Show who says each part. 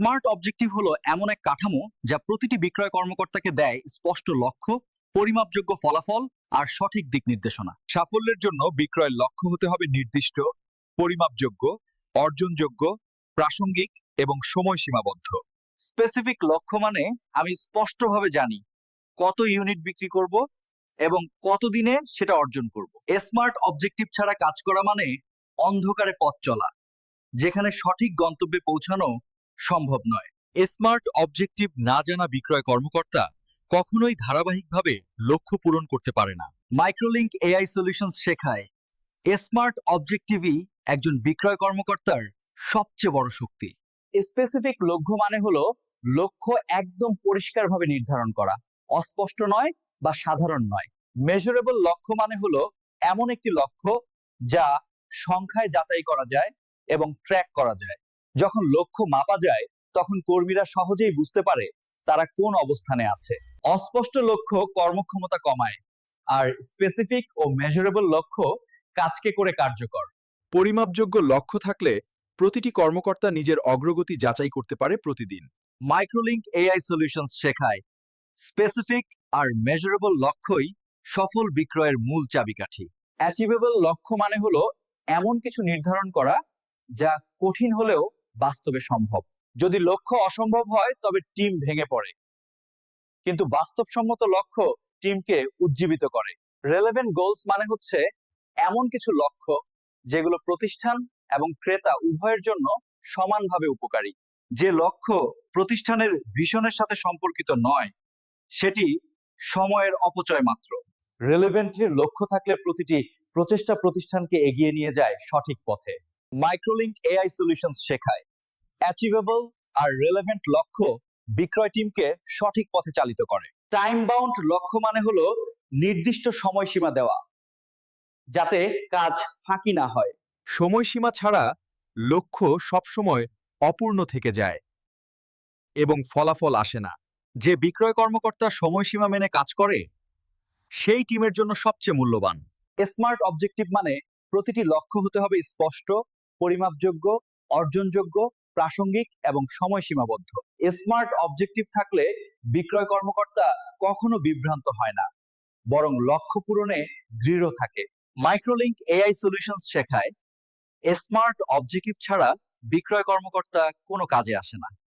Speaker 1: Smart objective হলো এমন এক কাঠামো যা প্রতিটি বিক্রয় কর্মকর্তাকে দেয় স্পষ্ট লক্ষ্য, পরিমাপযোগ্য ফলাফল আর সঠিক দিক নির্দেশনা।
Speaker 2: সাফল্যের জন্য বিক্রয়ের লক্ষ্য হতে হবে নির্দিষ্ট, পরিমাপযোগ্য, অর্জনযোগ্য, প্রাসঙ্গিক এবং সময় সীমাবদ্ধ।
Speaker 1: স্পেসিফিক লক্ষ্য মানে আমি স্পষ্টভাবে জানি কত ইউনিট বিক্রি করব এবং কত দিনে সেটা অর্জন করব। স্মার্ট অবজেক্টিভ ছাড়া কাজ করা মানে অন্ধকারে পথ চলা, যেখানে সঠিক গন্তব্যে পৌঁছানো সম্ভব নয়।
Speaker 2: স্মার্ট অবজেক্টিভ না জানা বিক্রয় কর্মকর্তা কখনোই ধারাবাহিকভাবে লক্ষ্য পূরণ করতে পারে না।
Speaker 1: মাইক্রোলিঙ্ক এআই সলিউশনস শেখায়, স্মার্ট অবজেক্টিভই একজন বিক্রয় কর্মকর্তার সবচেয়ে বড় শক্তি। স্পেসিফিক লক্ষ্য মানে হলো লক্ষ্য একদম পরিষ্কারভাবে নির্ধারণ করা, অস্পষ্ট নয় বা সাধারণ নয়। মেজারেবল লক্ষ্য মানে হলো এমন একটি লক্ষ্য যা সংখ্যায় যাচাই করা যায় এবং ট্র্যাক করা যায়। যখন লক্ষ্য মাপা যায় তখন কর্মীরা সহজেই বুঝতে পারে তারা কোন অবস্থানে আছে। অস্পষ্ট লক্ষ্য কর্মক্ষমতা কমায় আর স্পেসিফিক ও মেজারেবল লক্ষ্য কাজকে করে কার্যকর।
Speaker 2: পরিমাপযোগ্য লক্ষ্য থাকলে প্রতিটি কর্মকর্তা নিজের অগ্রগতি যাচাই করতে পারে প্রতিদিন।
Speaker 1: মাইক্রোলিঙ্ক এআই সলিউশনস শেখায় স্পেসিফিক আর মেজারেবল লক্ষ্যই সফল বিক্রয়ের মূল চাবিকাঠি। অ্যাচিভেবল লক্ষ্য মানে হলো এমন কিছু নির্ধারণ করা যা কঠিন হলেও বাস্তবে সম্ভব। যদি লক্ষ্য অসম্ভব হয়, তবে টিম ভেঙে পড়ে। কিন্তু বাস্তবসম্মত লক্ষ্য টিমকে উজ্জীবিত করে। রেলেভেন্ট গোলস মানে হচ্ছে এমন কিছু লক্ষ্য যেগুলো প্রতিষ্ঠান এবং ক্রেতা উভয়ের জন্য সমানভাবে উপকারী। যে লক্ষ্য প্রতিষ্ঠানের ভিশনের সাথে সম্পর্কিত নয়, সেটি সময়ের অপচয় মাত্র। রেলেভেন্টের লক্ষ্য থাকলে প্রতিটি প্রচেষ্টা প্রতিষ্ঠানকে এগিয়ে নিয়ে যায় সঠিক পথে। মাইক্রোলিঙ্ক এআই সলিউশনস শেখায়। অ্যাচিভেবল আর রেলেভেন্ট লক্ষ্য বিক্রয় টিমকে সঠিক পথে চালিত করে। টাইম বাউন্ড লক্ষ্য মানে হলো নির্দিষ্ট সময়সীমা দেওয়া, যাতে কাজ ফাঁকি না হয়।
Speaker 2: সময়সীমা ছাড়া লক্ষ্য সবসময় অপূর্ণ থেকে যায় এবং ফলাফল আসে না।
Speaker 1: যে বিক্রয় কর্মকর্তা সময়সীমা মেনে কাজ করে, সেই টিমের জন্য সবচেয়ে মূল্যবান। স্মার্ট অবজেক্টিভ মানে প্রতিটি লক্ষ্য হতে হবে স্পষ্ট, পরিমাপযোগ্য, অর্জনযোগ্য প্রাসঙ্গিক এবং সময় সীমাবদ্ধ স্মার্ট অবজেক্টিভ থাকলে বিক্রয় কর্মকর্তা কখনো বিভ্রান্ত হয় না, বরং লক্ষ্য পূরণে দৃঢ় থাকে। মাইক্রোলিঙ্ক এআই সলিউশনস শেখায় স্মার্ট অবজেক্টিভ ছাড়া বিক্রয় কর্মকর্তা কোনো কাজে আসে না।